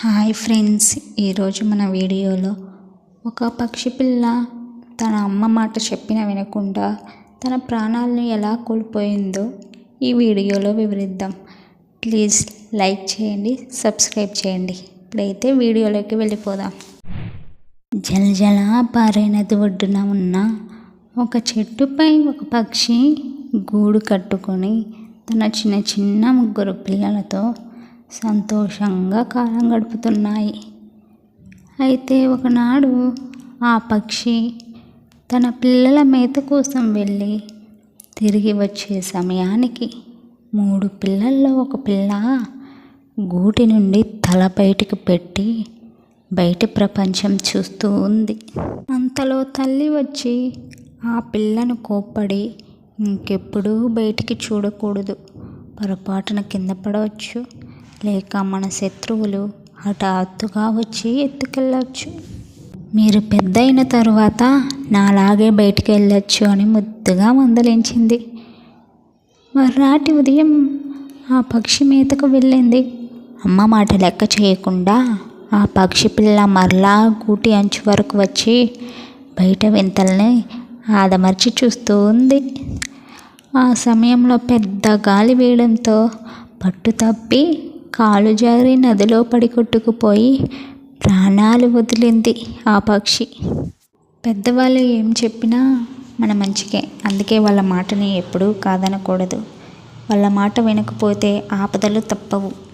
Hi friends ఈరోజు మన వీడియోలో ఒక పక్షి పిల్ల తన అమ్మ మాట చెప్పిన వినకుండా తన ప్రాణాలను ఎలా కోల్పోయిందో ఈ వీడియోలో వివరిద్దాం. ప్లీజ్ లైక్ చేయండి సబ్స్క్రైబ్ చేయండి. ఇప్పుడైతే వీడియోలోకి వెళ్ళిపోదాం. జలజల పారే నది ఒడ్డున ఉన్న ఒక చెట్టుపై ఒక పక్షి గూడు కట్టుకొని తన చిన్న చిన్న ముగ్గురు పిల్లలతో సంతోషంగా కాలం గడుపుతున్నాయి. అయితే ఒకనాడు ఆ పక్షి తన పిల్లల మేత కోసం వెళ్ళి తిరిగి వచ్చే సమయానికి మూడు పిల్లల్లో ఒక పిల్ల గూటి నుండి తల బయటికి పెట్టి బయటి ప్రపంచం చూస్తూ ఉంది. అంతలో తల్లి వచ్చి ఆ పిల్లను కోప్పడి ఇంకెప్పుడూ బయటికి చూడకూడదు. పొరపాటున కింద పడవచ్చు. లేక మన శత్రువులు హఠాత్తుగా వచ్చి ఎత్తుకెళ్ళవచ్చు మీరు పెద్ద అయిన తరువాత నాలాగే బయటికి వెళ్ళొచ్చు అని ముద్దుగా మందలించింది. మర్నాటి ఉదయం ఆ పక్షి మీదకు వెళ్ళింది. అమ్మ మాట లెక్క చేయకుండా ఆ పక్షి పిల్ల మరలా గూటి అంచు వరకు వచ్చి బయట వింతల్ని ఆదమర్చి చూస్తూ ఉంది. ఆ సమయంలో పెద్ద గాలి వేయడంతో పట్టు తప్పి కాలు జారి నదిలో పడి కొట్టుకుపోయి ప్రాణాలు వదిలింది ఆ పక్షి. పెద్దవాళ్ళు ఏం చెప్పినా మన మంచికే. అందుకే వాళ్ళ మాటని ఎప్పుడూ కాదనకూడదు. వాళ్ళ మాట వినకపోతే ఆపదలు తప్పవు.